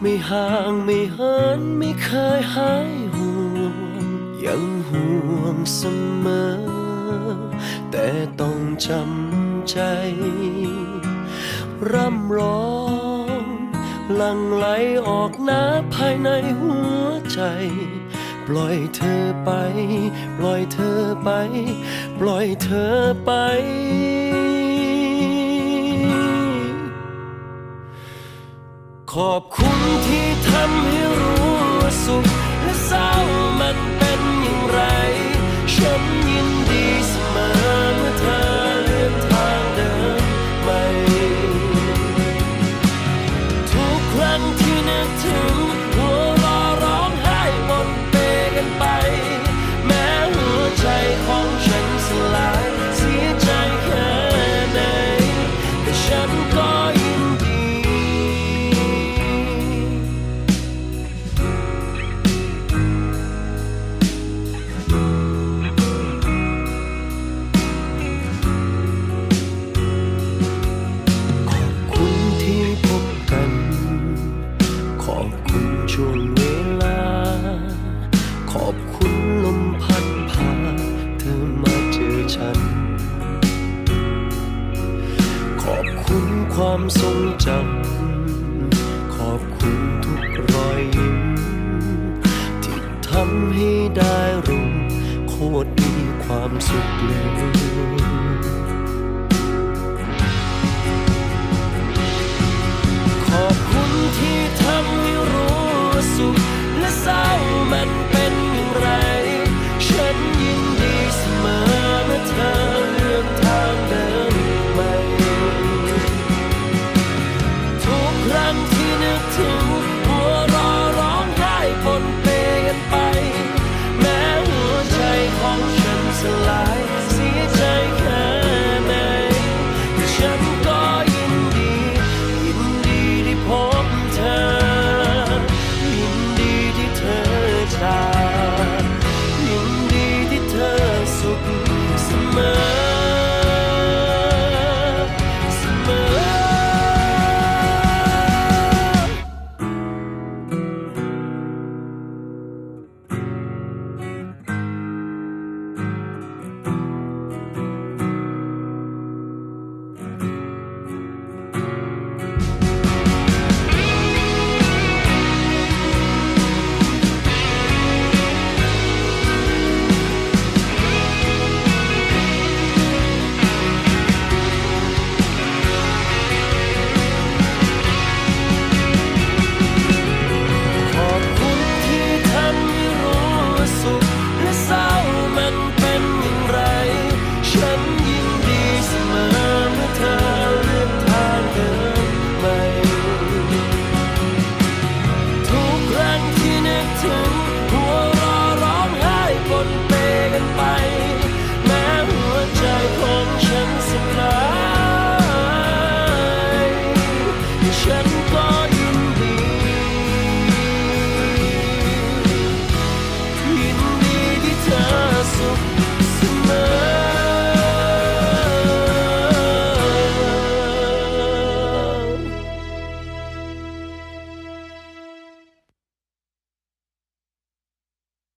ไม่ห่างไม่เหินไม่เคยหายห่วง ยังห่วงเสมอ แต่ต้องจำใจ ร่ำร้องหลังไหลออกน้ำภายในหัวใจ ปล่อยเธอไป ปล่อยเธอไป ปล่อยเธอไป ขอบคุณที่ทำให้ ช่วงเวลา ขอบคุณลมพัดพาเธอมาเจอฉัน ขอบคุณความทรงจำ ขอบคุณทุกรอยยิ้ม ที่ทำให้ได้รู้โคตรมีความสุขเลย ห